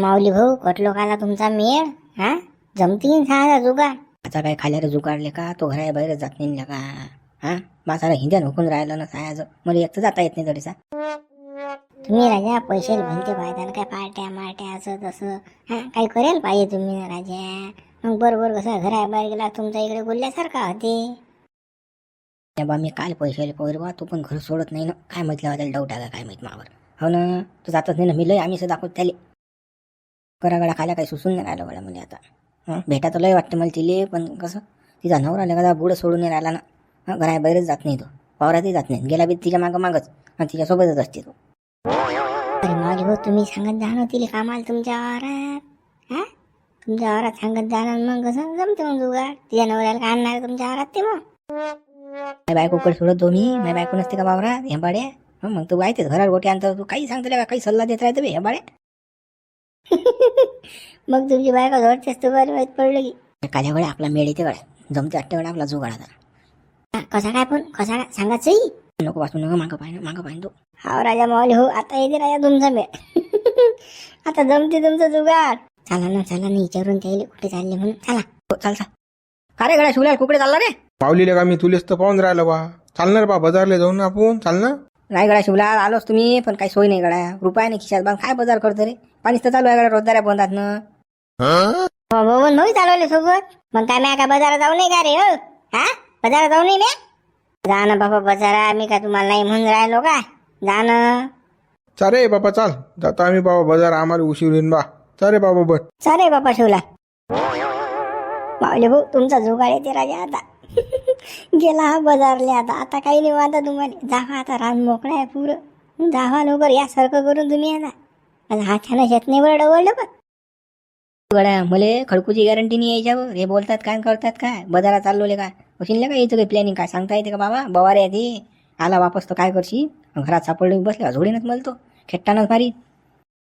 माऊली भाऊ कटलो काला तुमचा मेळ हा? जमतीन साधा जुगाड. आता काय खाल्यावर जुगाडले का तो घरा बाहेर जात नाही का हा? माझा हिंद्यान हुकून राहिला ना सायाचं मला एक तर जाता येत नाही तरीसा तुम्ही राजा पैसे भलते पाहिजे काय पार्ट्या मार्ट्या असं तसं. हा? काही करेल पाहिजे तुम्ही ना राजा. मग बरोबर कसं घरा बाहेर गेला तुमच्या इकडे बोलल्यासारखा होते. बा मी काल पैसे पोर बा तू पण घर सोडत नाही ना. काय म्हटलं त्याला डाऊट आला काय माहीत मावर. हो ना? तू जातच नाही ना मी लय आम्ही दाखवत त्याले. करा खायला खाल्या काही सुसून नाही राहिलं गड्या मला आता. हं? भेटा तर लय वाटतं मला तिले पण कसं? तिचा नवरा आला का बुडं सोडून नाही राहिला ना. हं घराबाहेरच जात नाही तो. वावरातही जात नाही. गेला बी तिच्या मागं मागच. आणि तिच्यासोबतच असते तो. अरे माऊली भाऊ तुम्ही सांगत जा ना तिला कामाला तुमच्या वावरात. हा? तुमच्या वावरात सांगत जा ना मग कसं? जमते मग जुगाड. तिच्या नवऱ्याला का आणणार तुमच्या वावरात ते मग? माझ्या बायकोकडे सोडत दोन्ही मी. माझ्या बायको नसते का वावरात? हेंबाड्या हं मग तू माहितीच घरात गोटी आणतो तू काही सांगतो का? काही सल्ला देत राहते बे हेंबाड्या मग तुमची बायका जोडतेस तू बरं माहीत पडलं की. काल्या वेळा आपला मेळ येते गड्या जमते वाटते गड्या आपला जुगाड आता. हा, कसा काय पण कसा काय? सांगाच नको वाचू नका मागं पाहिजे मागं पाहिजे तू. हा राजा माऊली हो आता येते राजा तुमचा मेळ. आता जमते तुमचं जुगाड. चला ना चला ना विचारून त्याला कुठे चालले म्हणून. चला. हो चालता का रे गड्या शिवलाल कुकडे चालला रे? पावलीले का मी तुलेच तर पाहून राहिलं बा. चालणार बा बाजारला जाऊन ना आपण. चालणार? नाही गड्या शिवलाल आलोच तुम्ही पण काही सोय नाही गड्या. रुपया नाही खिशात बा काय बाजार करतो रे? पाणीच तर चालू आहे गड्या रोजदाऱ्या बंदात ना. हो चालवले सोबत. मग काय मी काय बाजारात जाऊ नाही का रे हो? हा? बाजारात जाऊ नाही मी जा ना बाबा बाजारात मी काय तुम्हाला नाही म्हणून राहिलो का? जा ना. चाले बाबा चाल. जातो आम्ही बाबा बाजार आम्हाला उशीर होईन बा. चाले बाबा बट चालेल बाबा शिवला. माऊली भाऊ तुमचा जुगाड येते राजा आता. गेला हा बाजारले आता. आता काही नाही आता तुम्हाला. जावा आता रान मोकळा आहे पुरं. जावा लवकर यासारखं करून तुम्ही आता आता हाताने शेत नाही बरं डवळलं पण गड्या मले खडकूची गॅरंटी नाही यायच्यावर हे बोलतात काय करतात काय? बाजारात चाललोले काय असेल का यायचं काही प्लॅनिंग काय सांगता येते का बाबा? बवारे आहे ते. आला वापस तर काय करशी घरात सापडले बसल्या झोडीनच मलतो खेट्टानच मारी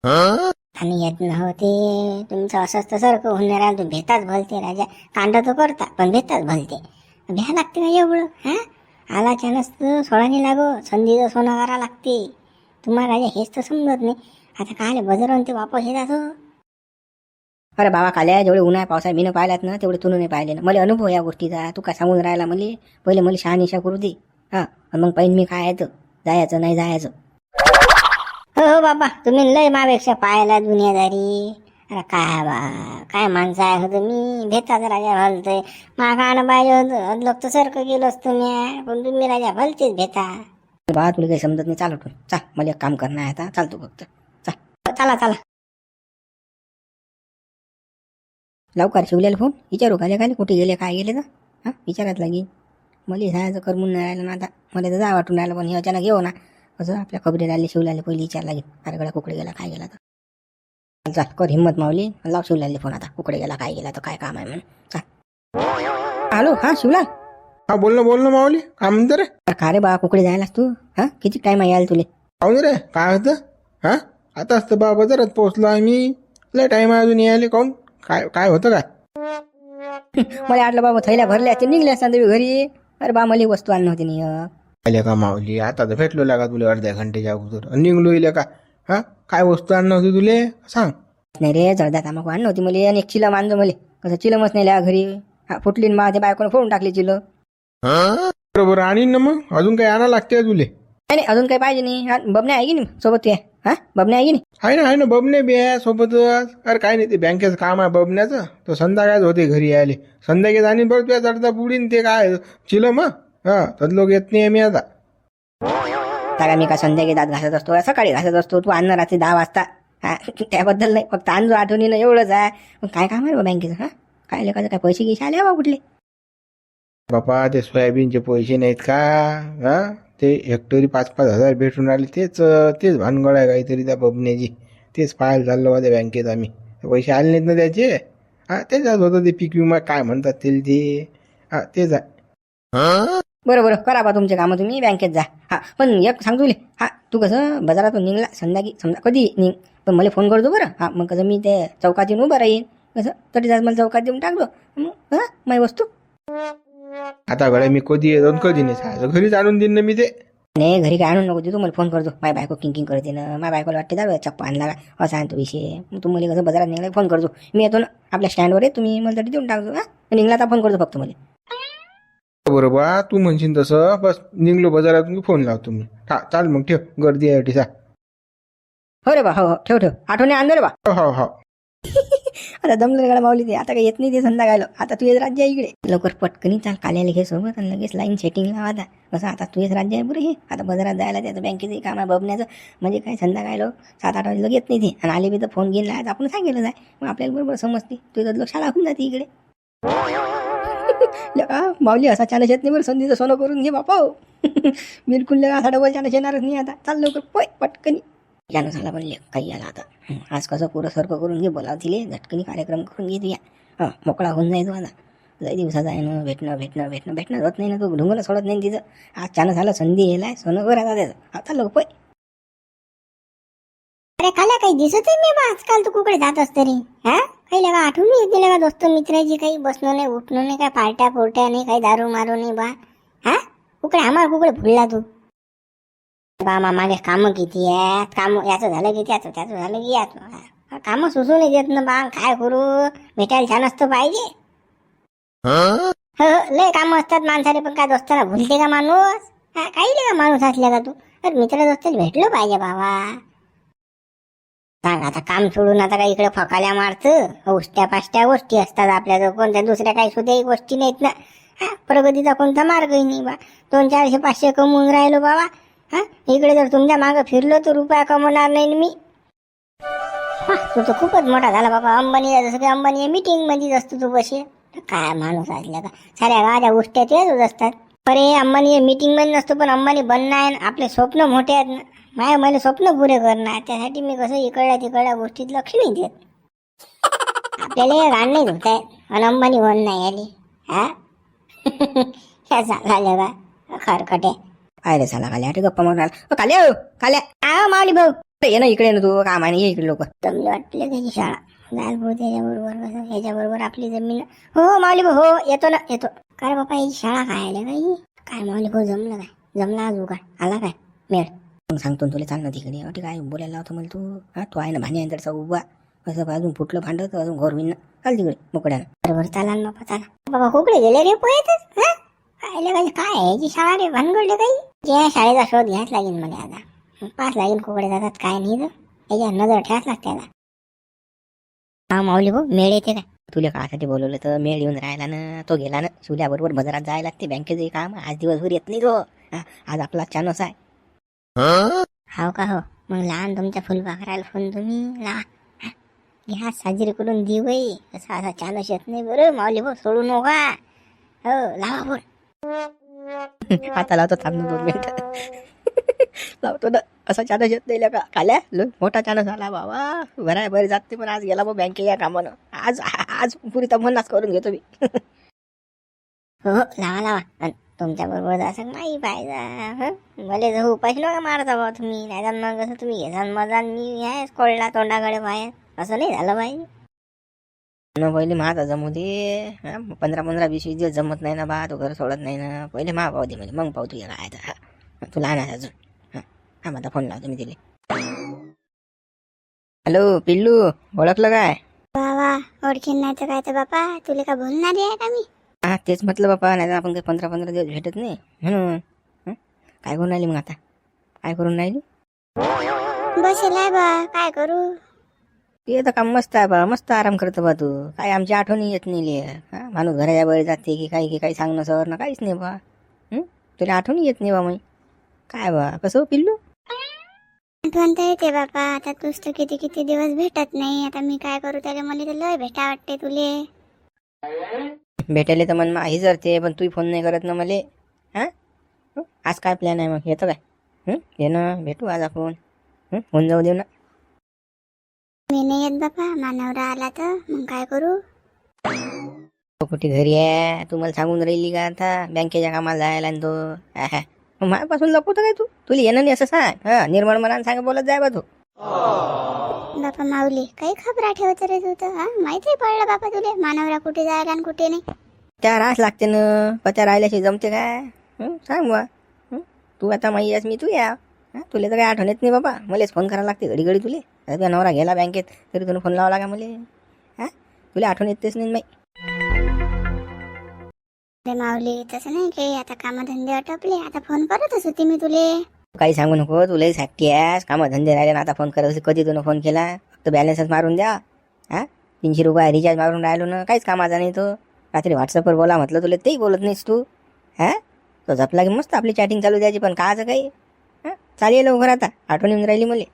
आणि येत नव्हते. तुमचं असंच तसारखं होणार आहे. तू भेताच भलते राजा. कांड तर करता पण भेताच भलते. भ्या लागते ना एवढं हा? आला चानस तर सोळाने लागो. संधीचं सोनं करा लागते. तुम्हाला राजा हेच तर समजत नाही. आता काय बजारून ते वापस येतात हो. अरे बाबा काल्या जेवढे उन्हाळ्या पावसाळ्या मीनं पाहिल्यात ना तेवढे तुनं नाही पाहिले ना. मला अनुभव या गोष्टीचा. तू काय सांगून राहिला मले? पहिले मला शहानिशा करू दे. हा मग पाहिजे मी काय येतं जायचं नाही जायचं. हो हो बाबा. तुम्ही लय मापेक्षा पाहायला दुनियादारी. अरे काय बा काय माणसं आहे? हो तुम्ही भेताच राजा भलतंय मागा आणं पाहिजे होतं. लोक तर सारखं गेलो असतो मी पण तुम्ही राजा भलतेच भेता बाबा तुला काही समजत नाही. चालू ठेव चाल मला एक काम करणं आहे आता. चालतो फक्त. चाल. चला चला. लवकर शिवलेला फोन. विचारू खाले खाली कुठे गेले काय गेले तर? हां? विचारात लागेल. मला जायचं करमून नाही राहिलं ना आता. मला तर जा वाटून राहिलं पण हे अचानक येऊ ना. कसं आपल्या खबरी राहिले शिवलाले पहिले विचार लागेल. अरे गड्या कुकडे गेला काय गेला तर. चाल कर हिंमत मावली. लाव शिवलाले फोन आता. कुकडे गेला काय गेला तर काय काम आहे म्हणून. हॅलो हां शिवलाल हा बोल ना बोल ना माऊली. काय म्हणते रे. अरे का रे बा कुकडे जायलास तू हां? किती टाईम आहे यायला तुले? पाहून रे. काय होतं? हा? आताच तर बा बाजारात पोहोचलो आम्ही. लय टाइम आहे अजून यायला. काऊन? काय काय होतं काय? मला वाटलं बाबा थैल्या भरल्या ते निघले असतात तुम्ही घरी. अरे बा मला वस्तू आणली होती नाही का माऊली? आता तर भेटलो लागा तुला अर्ध्या घंटेच्या अगोदर. निघलो इले का? हा? काय वस्तू आणणं होती तुले? सांग. नाही रे जळदा तांबाखू आणलं होती मला आणि एक चिलम आणलं मला. कसं चिलमच नाही ल्या घरी. हा फुटली न माझ्या बायकोने फोडून टाकली चिलं. बरोबर आणीन ना मग. अजून काही आणा लागते तुले. नाही नाही, अजून काही पाहिजे नाही. हा, बबने आहे की नाही सोबत ते? हा बबने आहे की नाही? आहे ना आहे ना बबने बी आहे सोबतच. अरे काय नाही ते बँकेचं काम आहे बबण्याचं. तो संध्याकाळच होते घरी यायले. संध्याकाळी आणि बरं तुझ्या चढता पुढीन ते काय चिलम हा तर लोक येत नाही मी आता. त्याला मी का संध्याकाळी दात घासत असतो का सकाळी घासत असतो तू आणणार रात्री दहा वाजता. हा त्याबद्दल नाही फक्त आणजो आठवणीनं एवढंच आहे. पण काय काम आहे बा बँकेचं हा? काय लेखाचं काय पैसे गिसे आले बा कुठले? बापा ते सोयाबीनचे पैसे नाहीत का? हा? ते हेक्टरी पाच पाच हजार भेटून राहिले तेच तेच भानगड आहे काहीतरी त्या बबण्याची तेच पाहायला चाललो होत्या बँकेत आम्ही. पैसे आले नाहीत ना त्याचे? हा त्याच्यात होतं ते पीक विमा काय म्हणतात ते ते? हा तेच आहे. बरं बरं. करा बा तुमचे कामं तुम्ही. बँकेत जा. हा. पण एक सांगतो तुले हा तू कसं बाजारातून निघला संध्याकाळी समजा कधी निघ. पण मला फोन करतो बरं. हा मग कसं मी ते चौकात येऊन उभं राहीन. कसं? तरी जात मला चौकात येऊन टाकलो मग हा माझी वस्तू. आता गड्या मी कधी येतो आणि कधी नाही. घरीच आणून देईन ना मी ते. नाही घरी काय आणून नको देतो मला फोन करतो. माझ्या बायको किंकिंग करते ना. माझ्या बायकोला वाटते जाऊ चप्पा आणला का? असा आहे तो विषय. मग तू मला कसं बाजारात निघाला फोन करतो. मी येतो ना. आपल्या स्टँडवर आहे तुम्ही मला तरी देऊन टाकतो. हा? निघला तर फोन करतो फक्त मला. बरोबर तू म्हणशील तसं. बस निघलो बाजारातून फोन लावतो मी हा चाल मग ठेव. गर्दी आहे टीसा हो रे बा हो हो. ठेव ठेव. आठवणी आणलो रे बा. हो हो हो. आता दमलं गाडा माऊली ते. आता काही येत नाही ते संध्याकाळला. आता तू येत राज्य आहे इकडे. लवकर पटकनी चाल. काल्याला घे सोबत आणि लगेच लाईन सेटिंग लावा आता. कसं आता तू येत राज्य आहे बरं हे. आता बाजारात जायला त्याचं बँकेचं काम आहे बबण्याचं म्हणजे काय संध्याकाळला सात आठ वाजता येत नाही ते. आणि आले बी तर फोन घेऊन लावायचा आपण सांगितलं जाय. मग आपल्याला बरोबर समजते. तुझं लक्ष लागून जाते इकडे. माऊली असा चानस येत नाही बरं संधीचं सोनं करून घे बापा हो. बिलकुल लगा असा डबल चानस येणारच नाही आता. चाल लवकर पोय पटकनी. यानं झाला पण काही आला आता. आज कसं पुरं सर्क करून घे बोलाव तिले झटकनी कार्यक्रम करून घे तुया हां मोकळा होऊन जायचो आता. लय दिवसाचा आहे ना भेटणं भेटणं भेटणं भेटणं होत नाही ना तू ढुंगलं सोडत नाही तिचं. आज चानस झालं संधी येलाय सोनं कर आता त्याचं. आता लोक पोय अरे काला काही दिसत नाही आजकाल तू कुकडे जात असते रे हा? काही लगा आठवण येत लगा दोस्त मित्राची काही बसणं नाही उठणं नाही काय पार्ट्या पोरट्या नाही काही दारू मारू नाही बा। हा? कुकडे आम्हाला कुकडे भुलला तू। बा मागे कामं किती आहेत काम याचं झालं की त्याचं त्याचं झालं की याचं कामं सुचू नाही देत ना बा काय करू भेटायला छान असतं पाहिजे हो? लय कामं असतात माणसाले पण काय दोस्ताला भुलते का माणूस हा, काही नाही का माणूस असल्या का तू। तर मित्र दोस्ताला भेटलं पाहिजे बाबा। सांग आता काम सोडून आता काय इकडे फकाल्या मारतं? उष्ट्या पाष्ट्या गोष्टी असतात आपल्या कोणत्या दुसऱ्या काही सुद्धा गोष्टी नाहीत ना. हा प्रगतीचा कोणता मार्गही नाही बा. दोन चारशे पाचशे कमवून राहिलो बाबा. हा इकडे जर तुमच्या मागं फिरलो तर रुपया कमवणार नाही ना मी. हा, तू तर खूपच मोठा झाला बाबा. अंबानी जसं की अंबानी मीटिंग मध्येच असतो तू बसे काय माणूस असल्या का? साऱ्या राजा गोष्ट्या तेच असतात. अरे अंबानी मीटिंगमध्ये नसतो पण अंबानी बनणं आहे. आपले स्वप्न मोठे आहेत ना. माझ्या मला स्वप्न पुरे करणं आहे. त्यासाठी मी कसं इकडल्या तिकडल्या गोष्टीत लक्ष नाही देत. आपल्याला हे गाण नाही धुत आहे आणि अंबानी बन नाही आली. हा? ह्या झाल्या का खरकटे काय रे साला खाल्या गप्पा मारून आला. हो, काल्या आहो माऊली भाऊ. ये ना इकडे ना तू. काम आहे इकडे लोक. जमले वाटले त्याची शाळा. जाल भाऊ त्याच्याबरोबर कसं याच्याबरोबर आपली जमीन. हो हो माऊली भाऊ हो येतो ना येतो. काय बापा याची शाळा काय? आल्या काही काय माऊली भाऊ जमलं काय? जमला आज काय आला काय? मेळ. मग सांगतो तुला चाल ना तिकडे. अटे काय बोलायला लावतो मला तू? हा तू आहे ना भाणी आहे उभा. असं अजून फुटलं भांडत अजून घर होईन ना चाल तिकडे मोकड्यानं बरोबर चाला ना बाबा चला. बाबा कुकडे गेले रे पोहेतच हा? काय काय काय आहे याची शाळा रे? भानगडले काही? या शाळेचा शोध घ्यायच लागेल मला आता. पाच लागेल कुकडे जातात काय नाही तर. याच्या नजर ठेवाच लागते आता. हा माऊली भाऊ मेळ येते काय? तुला काळासाठी बोलवलं तर मेळ येऊन राहिला ना तो गेला ना. शिवल्याबरोबर बाजारात जायला लागते बँकेचं काम आज दिवसभर येत नाही तो. आज आपला चानस आहे. हाव का हो? मग लहान तुमच्या फुलपाखराला फोन तुम्ही ला. घ्या साजरी करून देऊ बाई. असा असा चालच येत नाही बरं. माऊली भाऊ सोडू नका. हो लावा फोन आता लावतो थांब दोन मिनिटं लावतो ना असा चानस येत नाही का काल्या? लो मोठा चानस आला बाबा. बराय बरं जाते पण आज गेला बा बँके या कामानं. आज आज पुरी तमन्नाच करून घेतो मी. हो लावा लावा. तुमच्या बरोबर जासं नाही पाहिजे मला जर उपाशी नका मारता बा तुम्ही. नाही तर मग कसं तुम्ही घेसान मजा मी आहे कोळला तोंडाकडे बाहेर. असं नाही झालं पाहिजे न पहिले माझा जमू दे. पंधरा पंधरा वीस वीस दिवस जमत नाही ना बा. तो घर सोडत नाही ना. पहिले मा पाहू दे म्हणजे मग पाहू तुझ्या काय तू लहान आहे अजून. हा माझा फोन लावतो मी तिला. हॅलो पिल्लू ओळखलं काय? बाबा ओळखीन नाही तर काय तर बापा तुला का बोलणार आहे का मी? हा तेच म्हटलं बापा नाही तर आपण काही पंधरा पंधरा दिवस भेटत नाही. म्हणून हं? काय करून राहिली मग आता? काय करून राहिली? बसेल आहे बा काय करू? ते तर काम मस्त आहे बा मस्त आराम करतो बा तू. काय आमची आठवणी येत नाही लिह हा माणूस घराच्या बाहेर जाते की काही की काही सांगणं सर ना काहीच नाही बा. हं? तुला आठवणी येत नाही बा मग. काय बा कसं हो पिल्लू? तर येते बापा आता तूच तर किती किती दिवस भेटत नाही. आता मी काय करू? त्याला मला तर लय भेटा वाटते तुले. भेटायला तर मन ही जरते पण तू फोन नाही करत ना मले. हा? आज काय प्लॅन आहे मग? येतं काय? हं? ये ना भेटू आज आपण? होऊन जाऊ देऊ ना. मी नाही येत बापा मानवरा आला तर मग काय करू? कुठे घरी आहे? तू मला सांगून राहिली का आता? बँकेच्या कामाला जायला तो. माझ्यापासून लपवतं काय तू? तुला येणं नाही असं सांग. हा निर्मळ मनानं सांग बोलत जाय बा तू बापा माऊली काही खबरा ठेवत रे तू तर हा? माहिती पडलं बापा तुले? मानवरा कुठे जायला आणि कुठे नाही. त्या रास लागते ना पण त्या राहिल्याशी जमते काय? हं? सांग बा हं? तू आता माई आहेस मी तू या. हा तुला तर काही आठवण येत नाही बाबा मलाच फोन करायला लागते घडी घडी तुले. आता तुझा नवरा गेला बँकेत तरी तुला फोन लावा लागा मला. हा तुला आठवण येतेच नाही माई. अरे माऊली तसं नाही काही आता कामधंदे आटोपले आता फोन करतच होती मी तुले. काही सांगू नको तुलाही साठी आहेस. कामं धंदे राहिले ना आता फोन करत होते. कधी तुला फोन केला? फक्त बॅलन्सच मारून द्या. हा? तीनशे रुपये रिचार्ज मारून राहिलो ना काहीच कामाचा नाही तो. रात्री व्हॉट्सअपवर बोला म्हटलं तुला तेही बोलत नाहीस तू. हा? तो झपला की मस्त आपली चॅटिंग चालू द्यायची पण काचं काही? हा? चालेल लवकर आता. आठवण येऊन राहिली मला.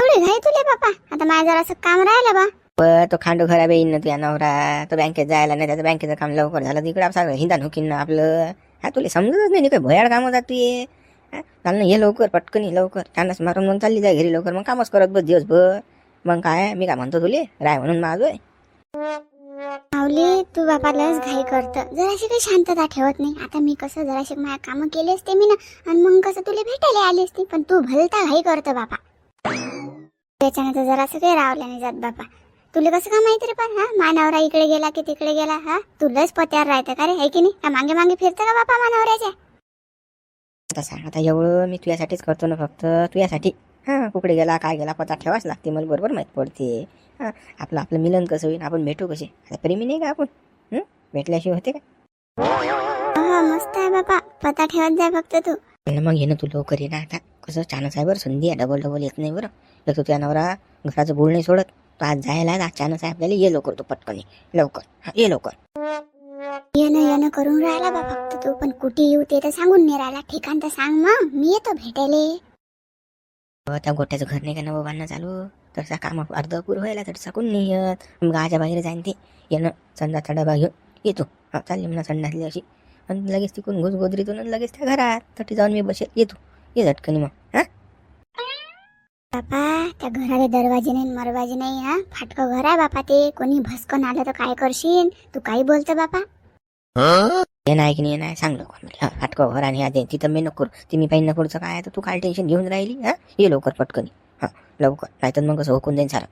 थोडी घाई तुले बापा. आता माझं जरासं काम राहिलं बा. पण तो खांडू खराब येईन ना तुझ्या नवरा तो बँकेत जायला नाही त्याचं बँकेचं काम लवकर झालं तिकडे सगळं हिंदा हुकीन ना आपलं हा तुला समजतच नाही काही भयाड काम जात तू ये चाल ना ये लवकर पटकन ये लवकर चान्स मारून मग चालली जाय घरी लवकर मग कामच करत बस दिवसभर मग काय मी काय म्हणतो तुले राय म्हणून माझोय माऊली तू बापा घाई करत जराशी काही शांतता ठेवत नाही आता मी कसं जराशी माझ्या कामं केली असते मी ना आणि मग कसं तुला भेटायला आली असते पण तू भलता घाई करत बापा त्याच्यानं तर जरासं काही रावलं नाही जात बापा तुला कसं का माहिती रे पण हा? मानवरा इकडे गेला की तिकडे गेला हा? तुलाच पत्यावर राहतं का रे? है की नाही? का मागे मागे फिरतं का बापा मानवऱ्याच्या आता सांग आता एवढं मी तुझ्यासाठीच करतो ना फक्त. तुझ्यासाठी हा? कुकडे गेला काय गेला पता ठेवाच लागते मला बरोबर माहीत पडते. हा? आपलं आपलं मिलन कसं होईल आपण भेटू कसे? आता प्रेमी नाही का आपण? हं? भेटल्याशिवाय होते का? हा मस्त आहे बापा. पता ठेवत जाय फक्त तू. मग ये ना तू लवकर ये ना आता. कसं चानस आहे बरं संधी आहे डबल डबल येत नाही बरं. एक तर तुझ्या नवरा घराचं बोल नाही सोडत. तो आज जायला आज चानस आहे आपल्याला ये लवकर तू पटकन. लवकर. हा ये लवकर. येणं येणं करून राहिला बा फक्त तू पण कुठे येऊ ते तर सांगून नाही राहिला. ठिकाण तर सांग मग. मी येतो भेटायले. अहो, त्या गोट्याचं घर नाही का नवं बांधणं चालू? तसा काम अर्ध पुरं व्हायला तर सकून नाही येत. मग गाच्या बाहेर जाईन ते. येणं संडासचा डबा घेऊन येतो. हा चालली म्हणा संडासली अशी. आणि लगेच तिकून घुस गोदरीतून लगेच त्या घरात. तटी जाऊन मी बसेल. येतो. ये झटकनी मग. हा? बापा त्या घराले दरवाजे नाही मरवाजे नाही हा? फाटकं घर आहे बापा ते. कोणी भस्कन आलं तर काय करशील तू काही बोलतो बापा. ये नाही की नाही नाही. सांग लवकर मला. हा फाटकं घर आणि आधी तिथं मी नको करू. तिने पाहिजे नकोचं काय? तर तू काय टेन्शन घेऊन राहिली हा? ये लवकर पटकनी. हा लवकर. नाहीतर मग कसं हुकून देईन सारं.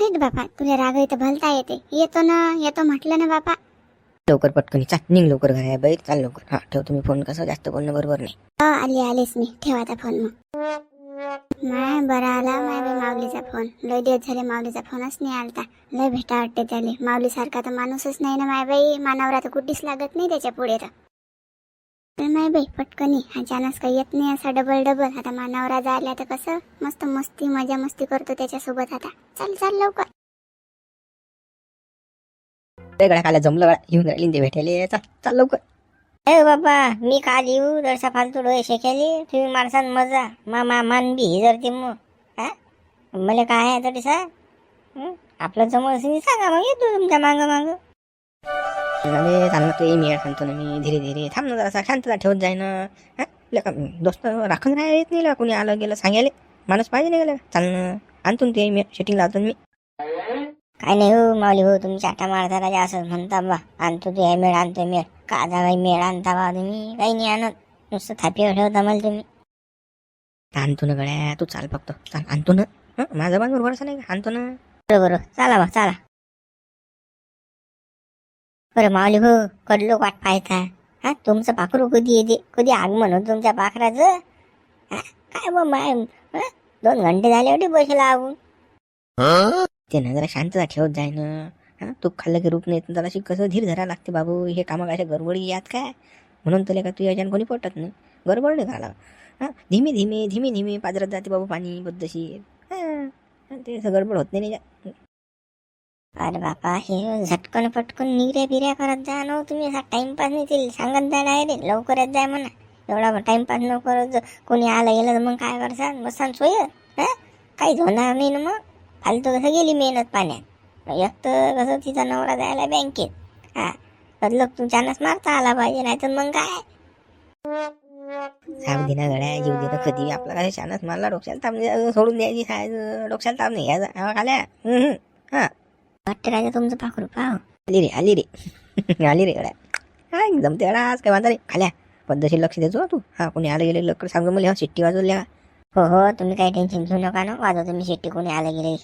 हेट बापा तुला राग इथं भलता येते. येतो ना येतो म्हटलं ना बापा. लवकर पटकनी चाल निघ लवकर घर. आहे बाई चाल लवकर. हा ठेवतो मी फोन कसं? जास्त बोलणं बरोबर नाही. हो आली आलीस मी. ठेवाचा फोन मग. नाही बरं आला माझ्या बी माऊलीचा फोन. लय दिवस झाले माऊलीचा फोनच नाही आलता. लय भेटा वाटते त्याले. माऊलीसारखा तर माणूसच नाही ना माय बाई. मानावर आता कुठेच लागत नाही त्याच्या पुढे तर. तर माय बाई पटकनी अचानक काही येत नाही असा डबल डबल आता मानावरा जायला तर कसं? मस्त मस्ती मजा मस्ती करतो त्याच्यासोबत आता. चल चल लवकर. ते गळ्या खायला जमलं गळा येऊन राहिली ते भेटायला चाल चाल लवकर. ए बाबा मी काल येऊ दरसा फालतू डोळे शेकेली. तुम्ही माणसान मजा मामा मान बी जर ते मग हा? मला काय आहे तरी सा आपलं जमलं असेल सांगा मग येतो तुमच्या मांग मांग. अरे तू ये मी सांगतो ना मी धीरे धीरे. थांब ना जरासा शांतता ठेवत जाय ना. हा? दोस्त राखून राहायला येत नाही कुणी कोणी आलं गेलं सांगायला? माणूस पाहिजे नाही गेलं चालणं आणतो ना ते मी शेटिंग लावतो मी. काय नाही हो माऊली भाऊ तुमच्या आटा मारता राजा असंच म्हणता बा. आणतो तू हे मेळ आणतो मेळ. काजा काही मेळ आणता बा तुम्ही. काही नाही आणत. नुसतं थापीवर ठेवता मला तुम्ही. आणतो ना गड्या तू चाल फक्त. चाल आणतो ना. हं? माझा बांधवर भरोसा नाही का? आणतो ना. बरोबर चला बा चला. बरं माऊली हो कडलो वाट पाहता. हा तुमचं पाखरू कधी येते? कधी आगमन होतं तुमच्या पाखराचं? हा? काय बा माय हं? दोन घंटे झाले होते पैसे लागून. त्यानं जरा शांतता ठेवत जाय ना. तू खाल्लं की रूप नाही येत जराशी कसं धीर धरा लागते बाबू. हे कामं काय गडबडी यात काय? म्हणून तुला का तू याच्यानं कोणी पटत नाही? गडबड नाही करायला हा? धीमे धीमे धीमे धीमे पाजरत जाते बाबू पाणी बद्दशी ते असं गडबड होत नाही अरे बापा हे झटकन पटकन निगऱ्या बिऱ्या करत जा ना हो तुम्ही. असा टाइमपास नाही ते सांगत जा डायरेक्ट लवकर येत जाय म्हणा. एवढा टाइमपास न करत कोणी आलं गेलं तर मग काय करसान? बसान सोय. काही काहीच होणार नाही ना मग. फालतू कसं गेली मेहनत पाण्यात? एक तर कसं तिचा नवरा जायला बँकेत. हा बदलक तुमच्यानंच मारता आला पाहिजे नाही तर मग काय? साव दिना गड्या जीव देणं कधी. आपला काय शानच मारला डोक्याला ताप नाही, सोडून द्यायची खायचं डोक्याला ताप नाही घ्यायचा हम्म. हा. वाटतं राजा तुमचं पाखरू पाव आली रे आली रे. आली रे गड्या. हा एकदम तेवढा आज काय वांदा रे खाल्या. पद्धतशीर लक्ष देतो तू. हा कोणी आलं गेले लवकर सांगू मला शिट्टी वाजवल्या हो हो तुम्ही काही टेन्शन घेऊ नका ना. वाजव तुम्ही शेट्टी कोणी आलं गेले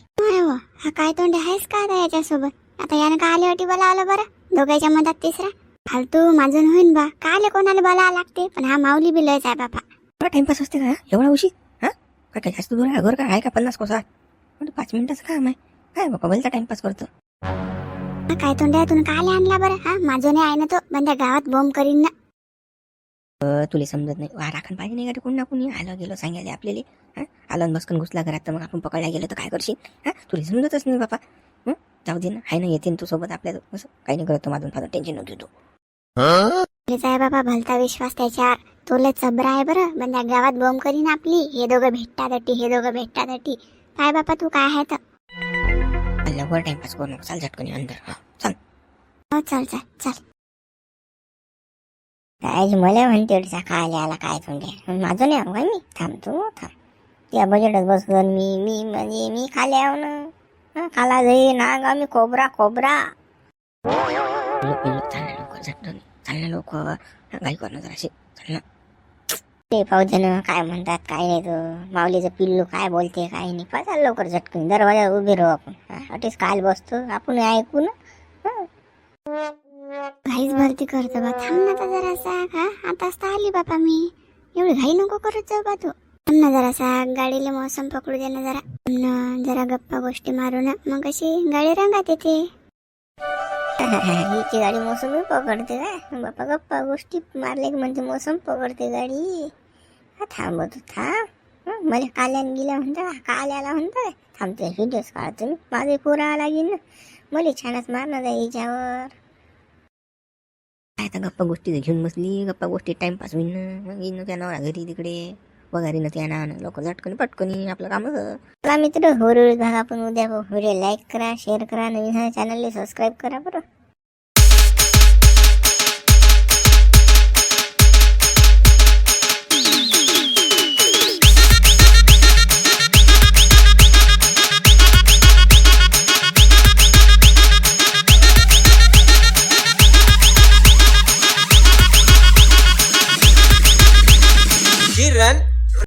हा काय तोंड आहेस का आता याच्यासोबत? आता यानं का आली वाटी बोलावलं बरं? दोघांच्या मधात तिसरा? फालतू माझं होईन बा. काले कोणाला बोलायला लागते? पण हा माऊली बी लयच आहे बापा. बरं टाइमपास असते का? एवढा उशीर? हा? काय काय जास्त दूर आहे घर का आहे का पन्नास कोसा म्हणजे पाच मिनिटाचं काम आहे. काय बाबा भलता टाइमपास करतो. काय तोंड्यातून काले आणला बरं? हा माझं नाही आहे ना तो. त्या गावात बॉम्ब करीन ना. तुला समजत नाही. वा राखण पाहिजे नाही का कोण ना कोणी? आलं गेलो सांगायला आपल्याला. हा? आलं बसकन घुसला घरात. तर मग आपण पकडला गेलो तर काय करशील? हा? तुला समजतच नाही बापा. हं? जाऊ दे ना. आहे ना येते ना तू सोबत आपल्या असं? काही नाही करत माझून फार टेन्शन नको तू. आहे बाबा भलता विश्वास त्याच्यावर तो लय चबरा आहे बरं. त्या गावात बॉम्ब करीन आपली. हे दोघं भेटतात हे दोघं भेटतात काय बापा तू काय आहे तर? लवकर टाइमपास करू नको. चाल झटकन अंदर. हा चल. हो चल चल चल. काय मला म्हणते एवढीचा काय आला काय तोंडे माझं नाही आहो काय मी थांबतो थांब. त्या बजेटच बसलो मी मी म्हणजे मी खाली आहो ना खाला जाई खोबरा खोबरा. ना लवकर झटकन चाल ना लवकर. गाई करणं जराशी चाल ना ते पाहू ना काय म्हणतात काय नाही तो. माऊलीचं पिल्लू काय बोलते काय नाही. पाहा लवकर झटकून. दरवाजा उभे राहू आपण. अटीच काल बसतो आपण ऐकू ना. घाईच भरती करतो बा. थांब ना जरासा. का आताच तर आली बापा मी. एवढी घाई नको करत जाऊ बा तू. थांब ना जरासा. गाडीला मौसम पकडू दे ना जरा. जरा गप्पा गोष्टी मारू ना. मग कशी गाडी रंगात येते. हिची गाडी मोसम पकडते काय बापा गप्पा गोष्टी मारले की म्हणते मोसम पकडते गाडी. हा थांबतो थांब. हं, मला काल्यान गेल्या म्हणता काल्याला म्हणता थांबते व्हिडिओज काढतो मी. माझे पुरा लागेल ना मला छानच मारणार आहे हिच्यावर. काय आता गप्पा गोष्टी घेऊन बसली? गप्पा गोष्टी टाइमपास होईन ना. मग येईन त्या नवरा घरी तिकडे. वगारी न त्या ना लोक झटकन पटकनी आपलं काम. मित्र होर भाग आपण उद्या व्हिडिओ लाईक करा शेअर करा नवीन चॅनलला सबस्क्राईब करा बरं.